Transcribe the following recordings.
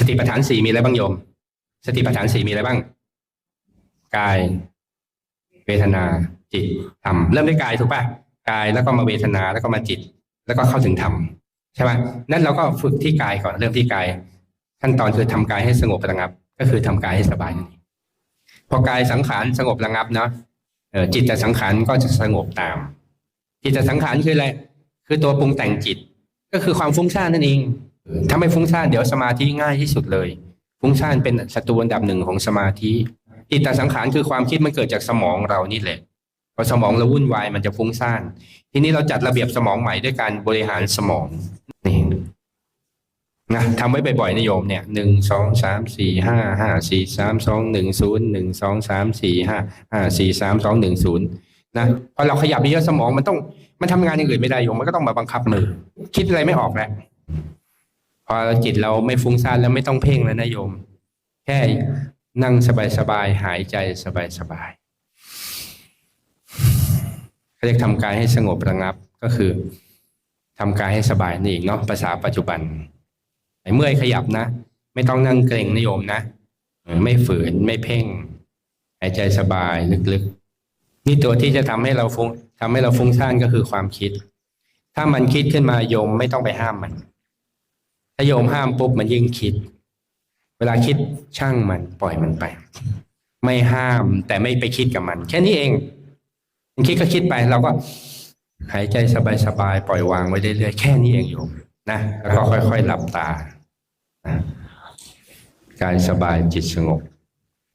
สติปัฏฐานสี่มีอะไรบ้างโยม สติปัฏฐานสี่มีอะไรบ้าง กาย เวทนา จิตธรรมเริ่มด้วยกายถูกป่ะกายแล้วก็มาเวทนาแล้วก็มาจิต แล้วก็เข้าถึงธรรมใช่ไหมนั่นเราก็ฝึกที่กายก่อนเริ่มที่กาย ขั้นตอนคือทำกายให้สงบระงับ ก็คือทำกายให้สบายนั่นเองพอกายสังขารสงบระงับเนาะจิตแต่สังขารก็จะสงบตาม จิตแต่สังขารคืออะไรคือตัวปรุงแต่งจิต ก็คือความฟุ้งซ่านนั่นเอง ถ้าไม่ฟุ้งซ่านเดี๋ยวสมาธิง่ายที่สุดเลย ฟุ้งซ่านเป็นศัตรูอันดับหนึ่งของสมาธิจิตตสังขารคือความคิดมันเกิดจากสมองเรานี่แหละพอสมองเราวุ่นวายมันจะฟุ้งซ่านทีนี้เราจัดระเบียบสมองใหม่ด้วยการบริหารสมองนี่นะทำไว้บ่อยๆนะโยมเนี่ยหนึ่งสองสามสี่ห้าห้าสี่สามสองหนึ่งศูนย์หนึ่งสองสามสี่ห้าห้าสี่สามสองหนึ่งศูนย์นะพอเราขยับเยอะสมองมันต้องมันทำงานอย่างอื่นไม่ได้โยมมันก็ต้องมาบังคับมือ คิดอะไรไม่ออกแล้ว พอจิตเราไม่ฟุ้งซ่านแล้วไม่ต้องเพ่งแล้วนะโยม แค่นั่งสบายๆหายใจสบายๆเขาเรียกทำกายให้สงบระงับก็คือทำกายให้สบายนี่เองเนาะภาษาปัจจุบันไอ้เมื่อยขยับนะ ไม่ต้องนั่งเกรงนะโยมนะไม่ฝืนไม่เพ่งหายใจสบายลึกๆ นี่ตัวที่จะทำให้เราฟุ้งทำให้เราฟุ้งซ่านก็คือความคิด ถ้ามันคิดขึ้นมาโยมไม่ต้องไปห้ามมัน ถ้าโยมห้ามปุ๊บมันยิ่งคิด เวลาคิดช่างมันปล่อยมันไป ไม่ห้ามแต่ไม่ไปคิดกับมัน แค่นี้เองมันคิดก็คิดไปเราก็หายใจสบายๆปล่อยวางไว้เรื่อยๆแค่นี้เองโยมนะแล้วก็ค่อยๆหลับตานะกายสบายจิตสงบ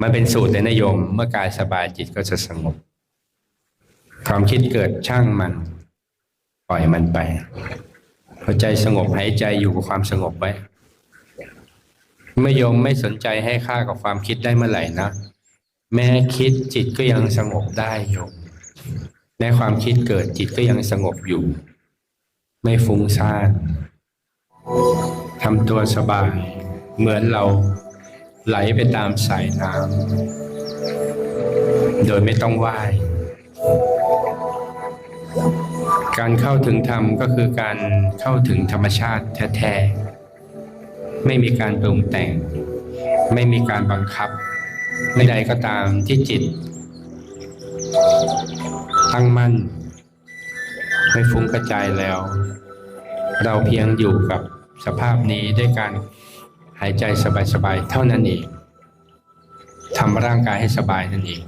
มันเป็นสูตรเลยนะโยม เมื่อกายสบายจิตก็จะสงบ ความคิดเกิดช่างมัน ปล่อยมันไป พอใจสงบหายใจอยู่กับความสงบไว้เมื่อยมไม่สนใจให้ค่ากับความคิดได้เมื่อไหร่นะแม้คิดจิตก็ยังสงบได้โยมแม้ความคิดเกิดจิตก็ยังสงบอยู่ ไม่ฟุ้งซ่านทำตัวสบายเหมือนเราไหลไปตามสายน้ำโดยไม่ต้องว่าย การเข้าถึงธรรมก็คือการเข้าถึงธรรมชาติแท้ๆ ไม่มีการปรุงแต่ง ไม่มีการบังคับไม่ใดก็ตามที่จิต ตั้งมั่น ไม่ฟุ้งกระจายแล้ว เราเพียงอยู่กับสภาพนี้ด้วยการหายใจสบายๆ เท่านั้นเองทำร่างกายให้สบายนั่นเอง